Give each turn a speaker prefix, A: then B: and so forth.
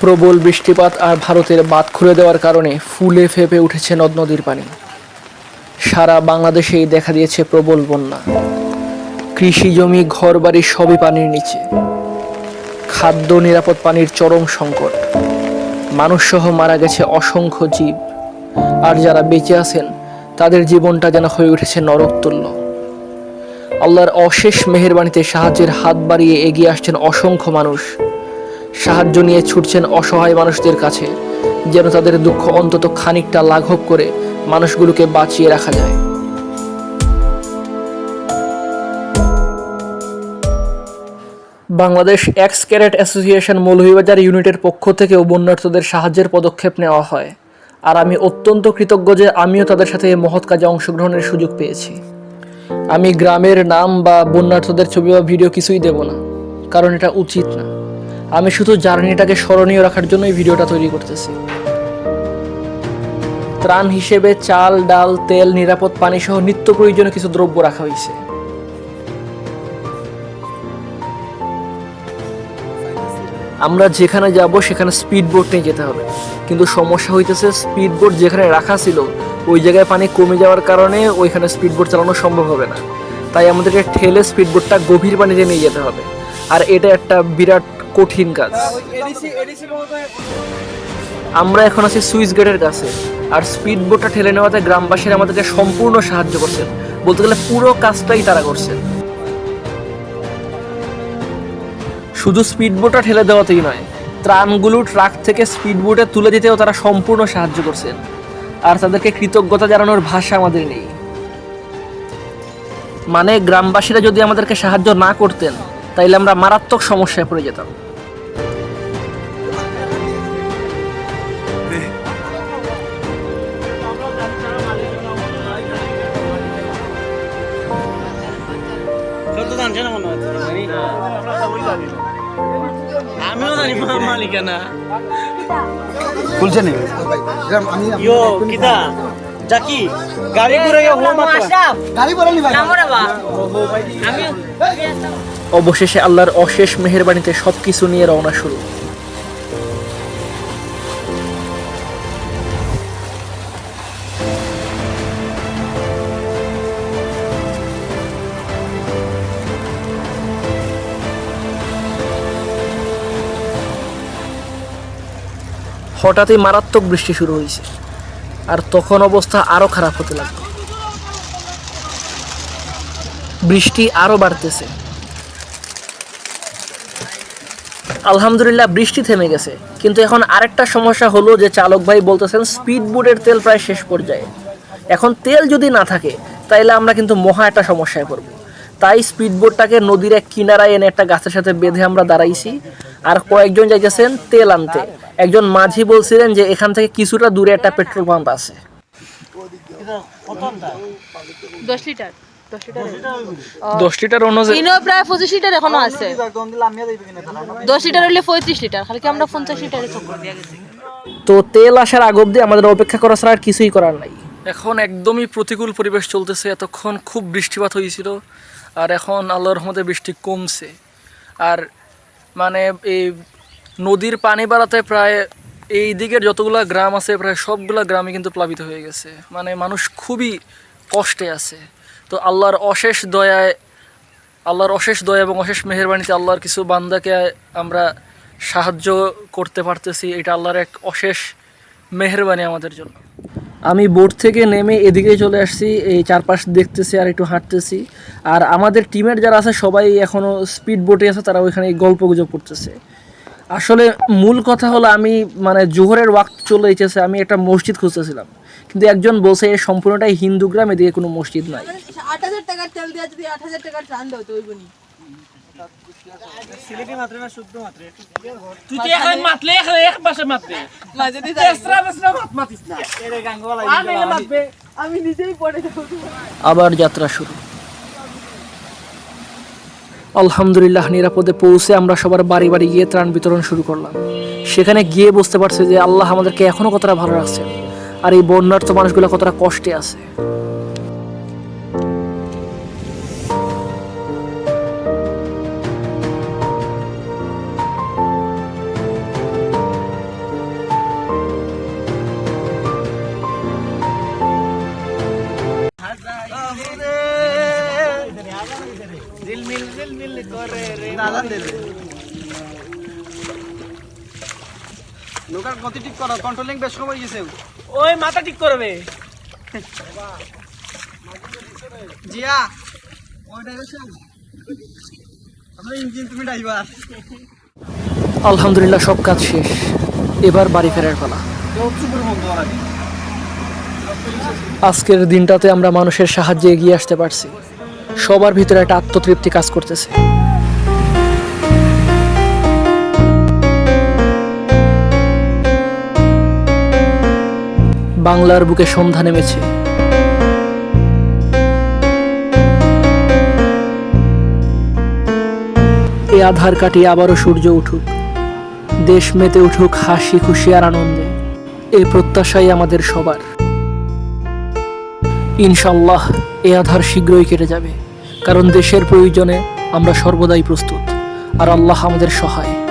A: প্রবল বৃষ্টিপাত আর ভারতের বাঁধ খুলে দেওয়ার কারণে ফুলে ফেপে উঠেছে নদ নদীর পানি। সারা বাংলাদেশেই দেখা দিয়েছে প্রবল বন্যা। কৃষি জমি, ঘরবাড়ি সবই পানির নিচে। খাদ্য নিরাপদ পানির চরম সংকট। মানুষসহ মারা গেছে অসংখ্য জীব। আর যারা বেঁচে আছেন, তাদের জীবনটা যেন হয়ে উঠেছে নরকতুল্য। আল্লাহর অশেষ মেহেরবাণীতে সাহায্যের হাত বাড়িয়ে এগিয়ে আসছেন অসংখ্য মানুষ। সাহায্য নিয়ে ছুটছেন অসহায় মানুষদের কাছে, যেন তাদের দুঃখ অন্তত খানিকটা লাঘব করে মানুষগুলোকে বাঁচিয়ে রাখা যায়। Bangladesh ex cadet association Moulvibazar ইউনিটের পক্ষ থেকেও বন্যার্থদের সাহায্যের পদক্ষেপ নেওয়া হয়। আর আমি অত্যন্ত কৃতজ্ঞ যে আমিও তাদের সাথে এই মহৎ কাজে অংশগ্রহণের সুযোগ পেয়েছি। আমি গ্রামের নাম বা বন্যার্থদের ছবি বা ভিডিও কিছুই দেব না, কারণ এটা উচিত না। আমি শুধু জার্নিটাকে স্মরণীয় রাখার জন্যই ভিডিওটা তৈরি করতেছি। ত্রাণ হিসেবে চাল, ডাল, তেল, নিরাপদ পানি সহ নিত্য প্রয়োজনীয় কিছু দ্রব্য রাখা হয়েছে। আমরা যেখানে যাব, সেখানে স্পিড বোট নিয়ে যেতে হবে। কিন্তু সমস্যা হইতেছে স্পিড বোট যেখানে রাখা ছিল, ওই জায়গায় পানি কমে যাওয়ার কারণে ওইখানে স্পিড বোট চালানো সম্ভব হবে না। তাই আমাদেরকে ঠেলে স্পিড বোটটা গভীর পানিতে নিয়ে যেতে হবে। আর এটা একটা বিরাট কঠিন কাজ। আমরা এখন আছি সুইচ গেটের কাছে, আর স্পিড বোটটা ঠেলে নেওয়াতে গ্রামবাসীরা আমাদেরকে সম্পূর্ণ সাহায্য করছেন। বলতে গেলে পুরো কাজটাই তারা করছেন। শুধু স্পিড বোটটা ঠেলে দেওয়াতেই নয়, ত্রাণগুলো ট্রাক থেকে স্পিড বোটে তুলে দিতেও তারা সম্পূর্ণ সাহায্য করছেন। আর তাদেরকে কৃতজ্ঞতা জানানোর ভাষা আমাদের নেই। মানে গ্রামবাসীরা যদি আমাদেরকে সাহায্য না করতেন, তাইলে আমরা মারাত্মক সমস্যায় পড়ে যেতাম।
B: তো জানছে না মনে হচ্ছে আমিও জানি মা- মালিকানা।
C: খুলছে নি?
B: ইয়ো কিতা? জাকি গাড়ি ঘুরে গিয়ে হো
C: গাড়ি নি ভাই।
A: অবশেষে আল্লাহর অশেষ মেহরবানিতে সবকিছু নিয়ে রওনা শুরু। হঠাৎই মারাত্মক বৃষ্টি শুরু হয়েছে। আর তখন অবস্থা আরও খারাপ হতে লাগল। বৃষ্টি আরও বাড়তেছে। আলহামদুলিল্লাহ বৃষ্টি থেমে গেছে। কিন্তু এখন আরেকটা সমস্যা হলো যে চালক ভাই বলতেছেন স্পিড বোটের তেল প্রায় শেষ পর্যায়ে। এখন তেল যদি না থাকে, তাইলে আমরা কিন্তু মহা একটা সমস্যায় পড়ব। তাই স্পিড বোটটাকে নদীর এক কিনারায় এনে একটা গাছের সাথে বেঁধে আমরা দাঁড়াইছি। আর কয়েকজন যাইতেছেন তেল আনতে। একজন মাঝি বলছিলেন যে এখান থেকে কিছুটা দূরে একটা পেট্রোল পাম্প আছে।
D: দশ লিটার দশ লিটার।
A: অনুযায়ী
D: প্রায় পঁচিশ লিটার এখনও আছে। দশ লিটার হলে পঁয়ত্রিশ লিটার খালি আমরা পঞ্চাশ লিটারে চক্কর দিয়ে গেছি?
A: তো তেল আসার আগ অব্দি আমাদের অপেক্ষা করা ছাড়া আর কিছুই করার নাই। এখন একদমই প্রতিকূল পরিবেশ চলতেছে এতক্ষণ খুব বৃষ্টিপাত হয়েছিল আর এখন আল্লাহর রহমতে বৃষ্টি কমছে। আর মানে এই নদীর পানি বাড়াতে প্রায় এই দিকের যতগুলা গ্রাম আছে, প্রায় সবগুলা গ্রামই কিন্তু প্লাবিত হয়ে গেছে। মানে মানুষ খুবই কষ্টে আছে। তো আল্লাহর অশেষ দয়ায়, আল্লাহর অশেষ দয়া এবং অশেষ মেহেরবানিতে আল্লাহর কিছু বান্দাকে আমরা সাহায্য করতে পারতেছি। এটা আল্লাহর এক অশেষ মেহেরবানি আমাদের জন্য। আমি বোট থেকে নেমে এদিকে চলে আসছি, এই চারপাশ দেখতেছি আর একটু হাঁটতেছি। আর আমাদের টিমের যারা আছে, সবাই এখনও স্পিড বোটে আছে, তারা ওইখানে গল্প গুজব করতেছে। আসলে মূল কথা হলো আমি মানে জোহরের ওয়াক্ত চলে এসেছে আমি একটা মসজিদ খুঁজতেছিলাম। কিন্তু একজন বলছে এই সম্পূর্ণটাই হিন্দু গ্রাম এদিকে কোনো মসজিদ নাই।
E: আট হাজার টাকার তেল দেওয়া যদি আট হাজার টাকার দাও তো ওই বনি দিয়ে
A: আবার যাত্রা শুরু। আলহামদুলিল্লাহ নিরাপদে পৌঁছে আমরা সবার বাড়ি বাড়ি গিয়ে ত্রাণ বিতরণ শুরু করলাম। সেখানে গিয়ে বুঝতে পারছি যে আল্লাহ আমাদেরকে এখনও কতটা ভালো রাখছেন। আর এই বন্যার্থ মানুষগুলো কতটা কষ্টে আছে।
B: নৌকার গতি eh, ঠিক করো কন্ট্রোলিং বেশ গেছে।
F: ওই মাথা ঠিক করবে।
B: জিয়া ওই ডাইরেকশন আমরা ইঞ্জিন তুমি ড্রাইভার
A: আলহামদুলিল্লাহ সব কাজ শেষ। এবার বাড়ি ফেরার পালা। আজকের দিনটাতে আমরা মানুষের সাহায্যে এগিয়ে আসতে পারছি। সবার ভিতরে একটা আত্মতৃপ্তি কাজ করতেছে। বাংলার বুকে সন্ধ্যা নেমেছে। এ আধার কাটিয়ে আবারও সূর্য উঠুক। দেশ মেতে উঠুক হাসি, খুশি আর আনন্দে। এই প্রত্যাশাই আমাদের সবার। ইনশাল্লাহ এ আধার শীঘ্রই কেটে যাবে। কারণ দেশের প্রয়োজনে আমরা সর্বদাই প্রস্তুত। আর আল্লাহ আমাদের সহায়।